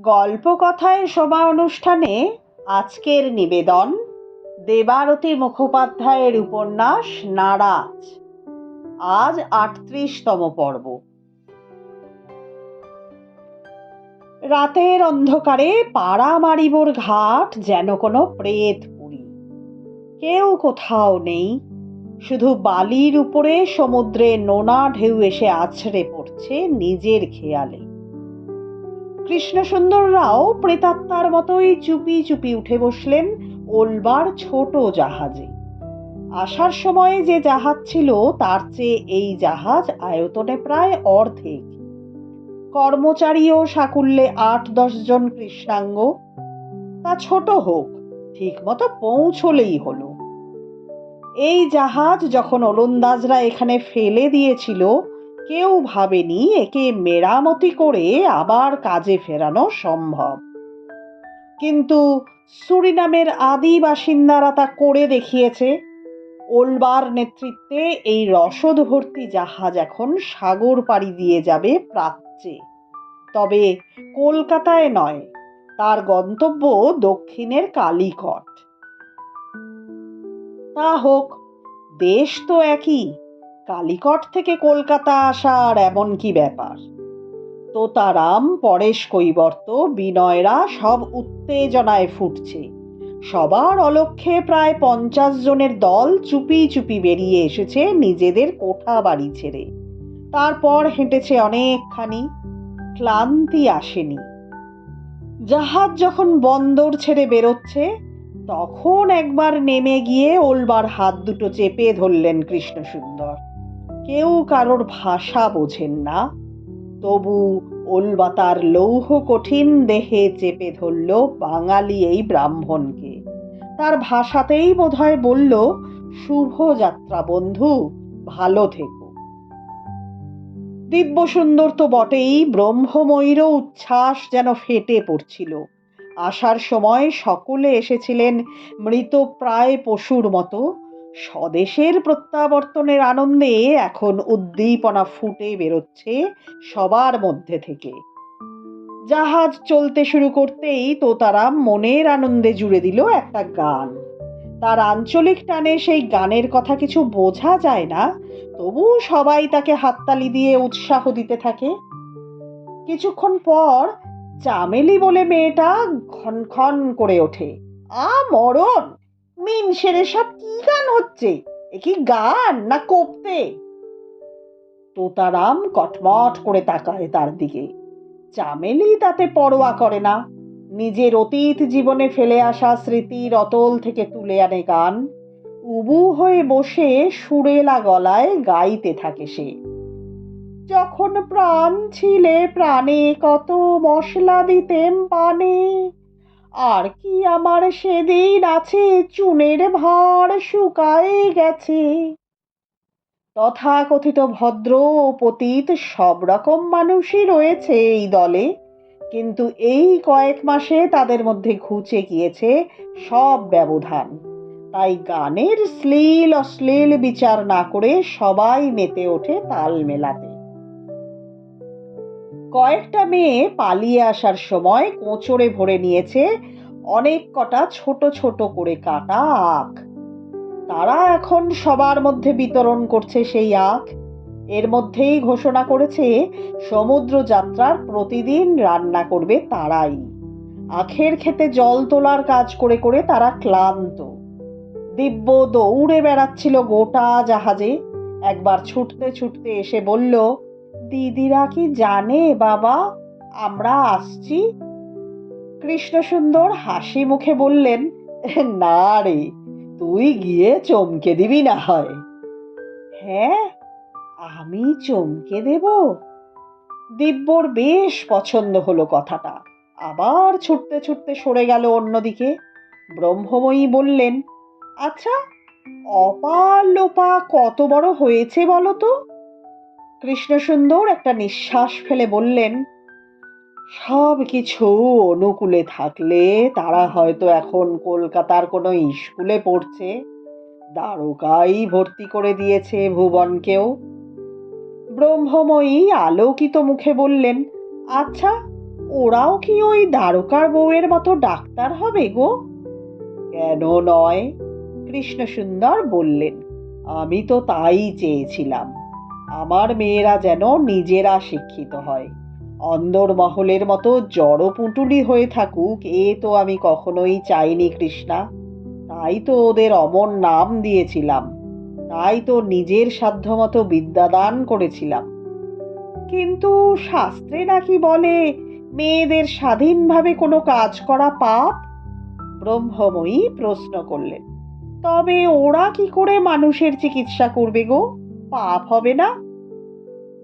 গল্পকথায় শোভা অনুষ্ঠানে আজকের নিবেদন দেবারতী মুখোপাধ্যায়ের উপন্যাস নারাজ। আজ আটত্রিশতম পর্ব। রাতের অন্ধকারে পাড়া মারিবোর ঘাট যেন কোনো প্রেত পুরী কেউ কোথাও নেই, শুধু বালির উপরে সমুদ্রে নোনা ঢেউ এসে আছড়ে পড়ছে নিজের খেয়ালে। কৃষ্ণসুন্দররাও প্রেতাত্মার মতোই চুপি চুপি উঠে বসলেন ওলবার ছোট জাহাজে। আসার সময়ে যে জাহাজ ছিল, তার চেয়ে এই জাহাজ আয়তনে প্রায় অর্ধেক। কর্মচারীও সাকুল্যে আট দশ জন কৃষ্ণাঙ্গ। তা ছোট হোক ঠিক মতো পৌঁছলেই হলো। এই জাহাজ যখন ওলন্দাজরা এখানে ফেলে দিয়েছিল কেউ ভাবেনি একে মেরামতি করে আবার কাজে ফেরানো সম্ভব। কিন্তু সুরিনামের আদি বাসিন্দারা তা করে দেখিয়েছে। ওলবার নেতৃত্বে এই রসদ ভর্তি জাহাজ এখন সাগর পাড়ি দিয়ে যাবে প্রাচ্যে। তবে কলকাতায় নয়, তার গন্তব্য দক্ষিণের কালিকট। তা হোক, দেশ তো একই। কালিকট থেকে কলকাতা আসার এমন কি ব্যাপার? তোতারাম, পরেশ কৈবর্ত, বিনয়রা সব উত্তেজনায় ফুটছে। সবার অলক্ষ্যে প্রায় পঞ্চাশ জনের দল চুপি চুপি বেরিয়ে এসেছে নিজেদের কোঠা বাড়ি ছেড়ে। তারপর হেঁটেছে অনেকখানি, ক্লান্তি আসেনি। জাহাজ যখন বন্দর ছেড়ে বেরোচ্ছে, তখন একবার নেমে গিয়ে ওলবার হাত দুটো চেপে ধরলেন কৃষ্ণসুন্দর। কেউ কারোর ভাষা বোঝেন না। তবু ওলবা তার লৌহ কঠিন দেহে চেপে ধরল বাঙালি এই ব্রাহ্মণকে। তার ভাষাতেই বোধহয় বলল, শুভ যাত্রা বন্ধু, ভালো থেকো। দিব্য সুন্দর তো বটেই, ব্রহ্মময়ীরও উচ্ছ্বাস যেন ফেটে পড়ছিল। আসার সময় সকলে এসেছিলেন মৃত প্রায় পশুর মতো। স্বদেশের প্রত্যাবর্তনের আনন্দে এখন উদ্দীপনা ফুটে বেরোচ্ছে সবার মধ্যে থেকে। জাহাজ চলতে শুরু করতেই তো তারা মনের আনন্দে জুড়ে দিল একটা গান। তার আঞ্চলিক টানে সেই গানের কথা কিছু বোঝা যায় না, তবু সবাই তাকে হাততালি দিয়ে উৎসাহ দিতে থাকে। কিছুক্ষণ পর চামেলি বলে মেয়েটা ক্ষণ ক্ষণ করে ওঠে, আ, মরণ! মিন সেরে সব কি গান হচ্ছে? এ কি গান না কোপতে? তোতারাম কটমট করে তাকায় তার দিকে। চামেলি তাতে পরোয়া করে না। নিজের অতীত জীবনে ফেলে আসা স্মৃতির অতল থেকে তুলে আনে গান। উবু হয়ে বসে সুরেলা গলায় গাইতে থাকে সে। যখন প্রাণ ছিলে প্রাণে কত মশলা দিতেম পানে। আর কি আমার সেদিন আছে? চুনের ভার শুকায়ে গেছে। তথাকথিত ভদ্র ও পতীত সব রকম মানুষই রয়েছে এই দলে। কিন্তু এই কয়েক মাসে তাদের মধ্যে ঘুচে গিয়েছে সব ব্যবধান। তাই গানের শ্লীল অশ্লীল বিচার না করে সবাই মেতে ওঠে তাল মেলাতে। কয়েকটা মেয়ে পালিয়ে আসার সময় কোঁচড়ে ভরে নিয়েছে অনেক কটা ছোট ছোট করে কাটা আখ। তারা এখন সবার মধ্যে বিতরণ করছে সেই আখ। এর মধ্যেই ঘোষণা করেছে সমুদ্র যাত্রার প্রতিদিন রান্না করবে তারাই। আখের খেতে জল তোলার কাজ করে করে তারা ক্লান্ত। দিব্য দৌড়ে বেড়াচ্ছিল গোটা জাহাজে। একবার ছুটতে ছুটতে এসে বলল দিদিরা কি জানে, বাবা? আমরা আসছি। কৃষ্ণসুন্দর হাসি মুখে বললেন, না রে, তুই গিয়ে চমকে দিবি না হয়। হ্যাঁ আমি চমকে দেব। দিব্যর বেশ পছন্দ হলো কথাটা। আবার ছুটতে ছুটতে সরে গেল অন্যদিকে। ব্রহ্মময়ী বললেন আচ্ছা অপা লোপা কত বড় হয়েছে বলো তো? কৃষ্ণসুন্দর একটা নিঃশ্বাস ফেলে বললেন, সব কিছু অনুকূলে থাকলে তারা হয়তো এখন কলকাতার কোনো স্কুলে পড়ছে। দ্বারকাই ভর্তি করে দিয়েছে ভুবনকেও। ব্রহ্মময়ী আলোকিত মুখে বললেন আচ্ছা ওরাও কি ওই দ্বারকার বউয়ের মতো ডাক্তার হবে গো? কেন নয়, কৃষ্ণসুন্দর বললেন, আমি তো তাই চেয়েছিলাম। আমার মেয়েরা যেন নিজেরা শিক্ষিত হয়। অন্দরমহলের মতো জড়পুটুলি হয়ে থাকুক, এ তো আমি কখনোই চাইনি কৃষ্ণা। তাই তো ওদের অমর নাম দিয়েছিলাম। তাই তো নিজের সাধ্যমতো বিদ্যাদান করেছিলাম। কিন্তু শাস্ত্রে নাকি বলে, মেয়েদের স্বাধীনভাবে কোনো কাজ করা পাপ? ব্রহ্মময়ী প্রশ্ন করলেন, তবে ওরা কি করে মানুষের চিকিৎসা করবে গো? পাপ হবে না?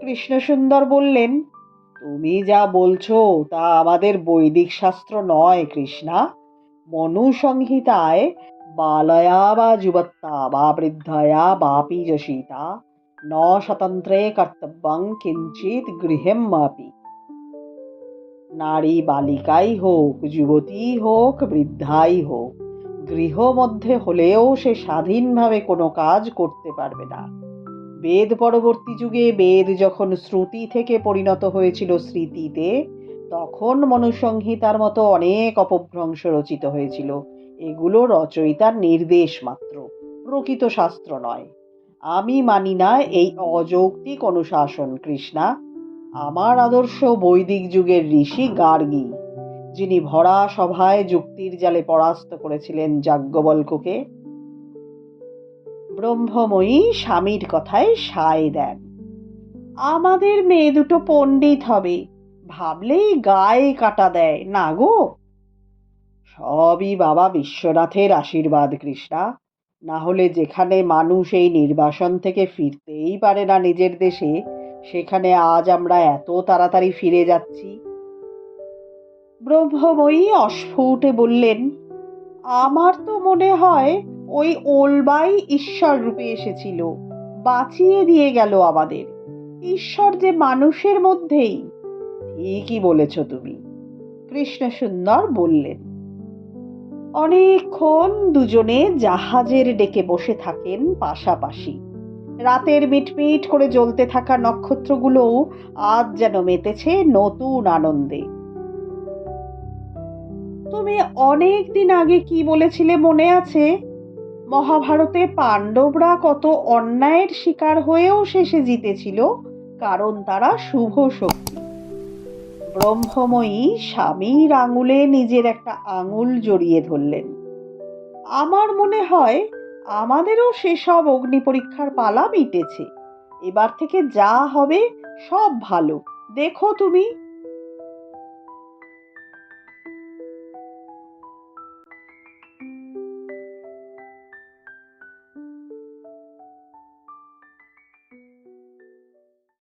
কৃষ্ণসুন্দর বললেন, তুমি যা বলছো তা আমাদের বৈদিক শাস্ত্র নয়, কৃষ্ণা। মনুসংহিতায় বালয়া বা যুবত্তা বা বৃদ্ধয়া বাপি যশিতা। ন স্বতন্ত্রে কর্তব্যং কিঞ্চিত গৃহেম মাপি। নারী বালিকাই হোক, যুবতী হোক, বৃদ্ধাই হোক, গৃহ মধ্যে হলেও সে স্বাধীনভাবে কোনো কাজ করতে পারবে না। বেদ পরবর্তী যুগে বেদ যখন শ্রুতি থেকে পরিণত হয়েছিল স্মৃতিতে, তখন মনুসংহিতার মতো অনেক অপভ্রংশ রচিত হয়েছিল। এগুলো রচয়িতার নির্দেশ মাত্র, প্রকৃত শাস্ত্র নয়। আমি মানি না এই অযৌক্তিক অনুশাসন, কৃষ্ণা। আমার আদর্শ বৈদিক যুগের ঋষি গার্গী, যিনি ভরা সভায় যুক্তির জালে পরাস্ত করেছিলেন যাজ্ঞবল্ককে। ব্রহ্মময়ী স্বামীর কথায় সায় দেন। আমাদের মেয়ে দুটো পণ্ডিত হবে, ভাবলেই গায়ে কাটা দেয়, না গো? সবই বাবা বিশ্বনাথের আশীর্বাদ, কৃষ্ণা। না হলে যেখানে মানুষ এই নির্বাসন থেকে ফিরতেই পারে না নিজের দেশে, সেখানে আজ আমরা এত তাড়াতাড়ি ফিরে যাচ্ছি। ব্রহ্মময়ী অস্ফুটে বললেন, আমার তো মনে হয় ওই ওলবাই ঈশ্বর রূপে এসেছিল। বাঁচিয়ে দিয়ে গেল আমাদের। ঈশ্বর যে মানুষের মধ্যেই। ঠিকই বলেছ তুমি। কৃষ্ণ সুন্দর বললেন। অনেকক্ষণ দুজনে জাহাজের ডেকে বসে থাকেন পাশাপাশি। রাতের মিটমিট করে জ্বলতে থাকা নক্ষত্রগুলোও আজ যেন মেতেছে নতুন আনন্দে। তুমি অনেক দিন আগে কি বলেছিলে মনে আছে? মহাভারতে পাণ্ডবরা কত অন্যায়ের শিকার হয়েও শেষে জিতেছিল, কারণ তারা শুভ শক্তি। ব্রহ্মময়ী স্বামীর আঙুলে নিজের একটা আঙুল জড়িয়ে ধরলেন। আমার মনে হয় আমাদেরও সেসব অগ্নি পরীক্ষার পালা মিটেছে। এবার থেকে যা হবে সব ভালো। দেখো তুমি।